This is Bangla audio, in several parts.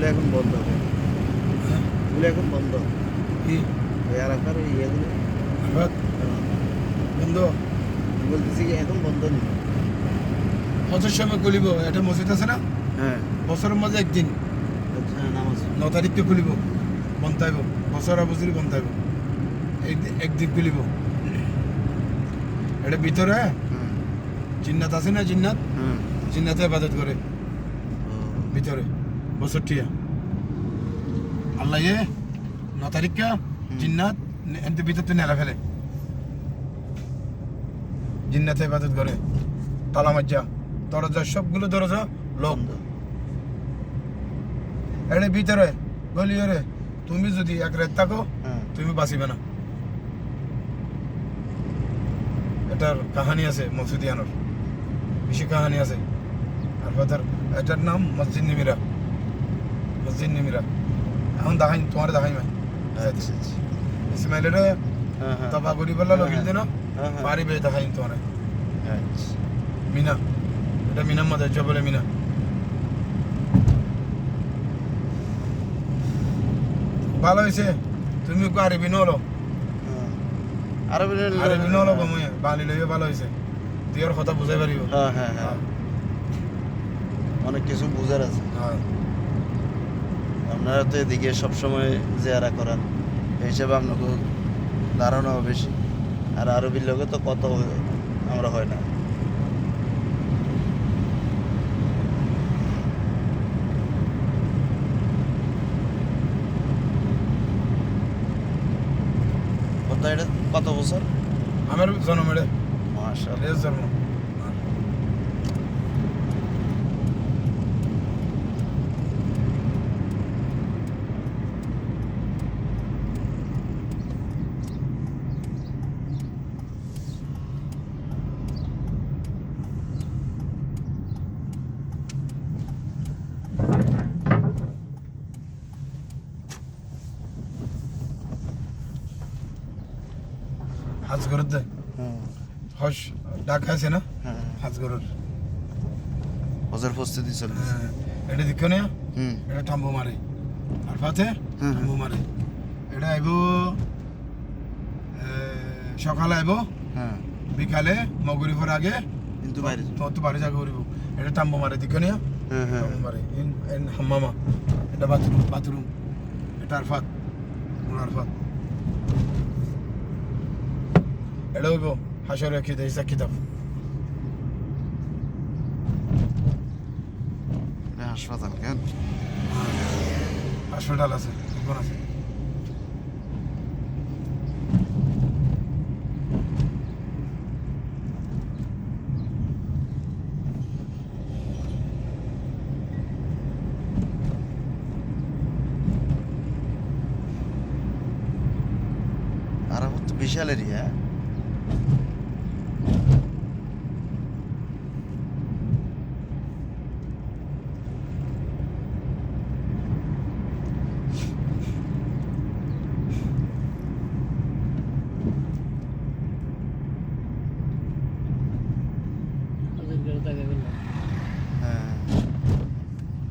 এগুলো এখন বন্ধ। হ্যাঁ? এগুলো এখন বন্ধ। কি? এলাকার ওই ইয়েগুলো বন্ধ। বলতেছি এখন বন্ধ নেই। বছর সময় খুলিব এটা মসজিদ আছে না? হ্যাঁ। বছরের মাঝে একদিন। আচ্ছা ন তারিখকে খুলিব বন্ধ থাকব বছর বছরই বন্ধ থাকব একদিন খুলিব। এটা ভিতরে? হ্যাঁ। জিন্নাত আছে না জিন্নাত? হ্যাঁ। জিন্নাতে ইবাদত করে। ভিতরে। বছর টিয়া আল্লাহ ন তারিখকে জিন্নাত এনতে ভিতরতে নেলা ফেলে। জিন্নাতে ইবাদত করে। দরজা সবগুলো দরজা লোক। ভিতরে গলিয়রে তুমি যদি এক রাত থাকো হ্যাঁ। তুমি বাঁচিবে না। এটার কাহানি আছে মসজিদিয়ানোর বেশি কাহানি আছে। আর এটার নাম মসজিদ নিমিরা মসজিদ নিমিরা এখন দেখাই তোমার দেখাই মাই ইসমাইলের তবা গরি বললা লগিল দিন। বাড়ি বেয়ে দেখাই তোমার। মিনা এটা মিনার মধ্যে জবলে মিনা। ভালো হয়েছে। তুমি আরবি নলো হ্যাঁ। আরবি নলো কমে বাঙালি লইও ভালো হয়েছে। তুই ওর কথা বুঝাই পারিব। হ্যাঁ হ্যাঁ। হ্যাঁ। অনেক কিছু বুঝার আছে। হ্যাঁ। আপনারা তো এদিকে সবসময় জেয়ারা করান এই হিসাবে আপনাকে ধারণাও বেশি। আর আরবির লোকে তো কত আমরা হয় না। কত এটা? কত বছর? আমার জন্ম এটা। রেস জন্ম। হাজগরের দে। হস ডাক আছে না? হাজগরের হজের প্রস্তুতি চলতেছে হ্যাঁ, এটা দেখো না? এটা টাম্বু মারে। আর ফাতে। টাম্বু মারে। এটা আইব সকালে আইব। হ্যাঁ। বিকালে মগরিফের আগে। কিন্তু বাইরে তো বাড়ি জায়গা করিব এটা টাম্বু মারে দেখো না? হ্যাঁ হ্যাঁ। টাম্বু মারে। ইন হাম্মামা। এটা বাথরুম বাথরুম। এটা আরফাত মূল আরফাত এটা হইব হাসর খিদে হিসাব কিতাব হাসপাতাল কেন হসপিটাল আছে দোকান আছে আর আমার তো বিশাল এরিয়া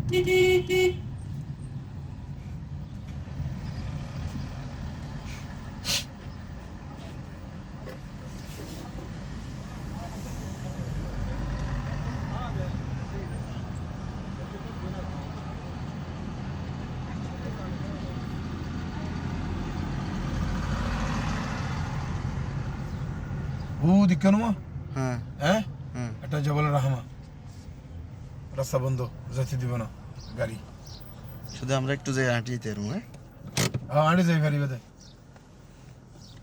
Beep, beep, beep. হ্যাঁ। হ্যাঁ? হুম। এটা জবল রাহমা রাস্তা বন্ধ যেতে দিব না গাড়ি। শুধু আমরা একটু যাই হাঁটিয়ে তেরু হ্যাঁ হ্যাঁ আনি যাই পারিবে দে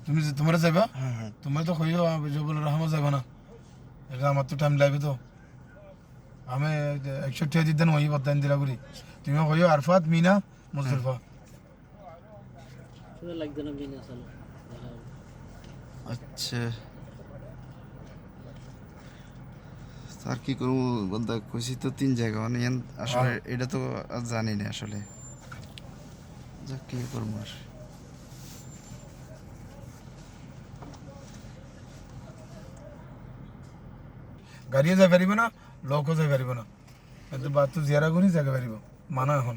তুমি যে- তোমরা যাইবা? হ্যাঁ হ্যাঁ। তোমরা তো কইও জবল রাহমা যাইবা না। এটা আমার তো টাইম লাগবে তো। আমি একশো টাকা দিতেন ওই বদান দিলা করি। তুমি কইও আরফাত মিনা মুজরফা আচ্ছা। তার কি করব বলতে খুশি তো তিন জায়গা মানে আসলে হ্যাঁ। এটা তো আর জানি না আসলে। যাক কি করব আর। গাড়িও যাই পারিব না লোকও যাই পারিব না। কিন্তু বাদ তো জিয়ারা করি যাই পারিব মানা এখন।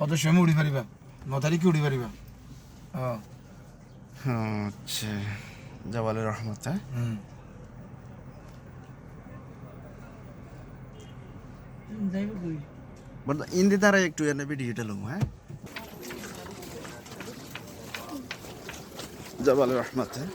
কত সময় উড়ি পারিবা ন তারিখে উড়ি পারিবা। আচ্ছা জবালে রহমত হ্যাঁ? ইন্দি তারা একটু এনে ভিডিওটা লম হ্যাঁ? জবাল রহমত হ্যাঁ?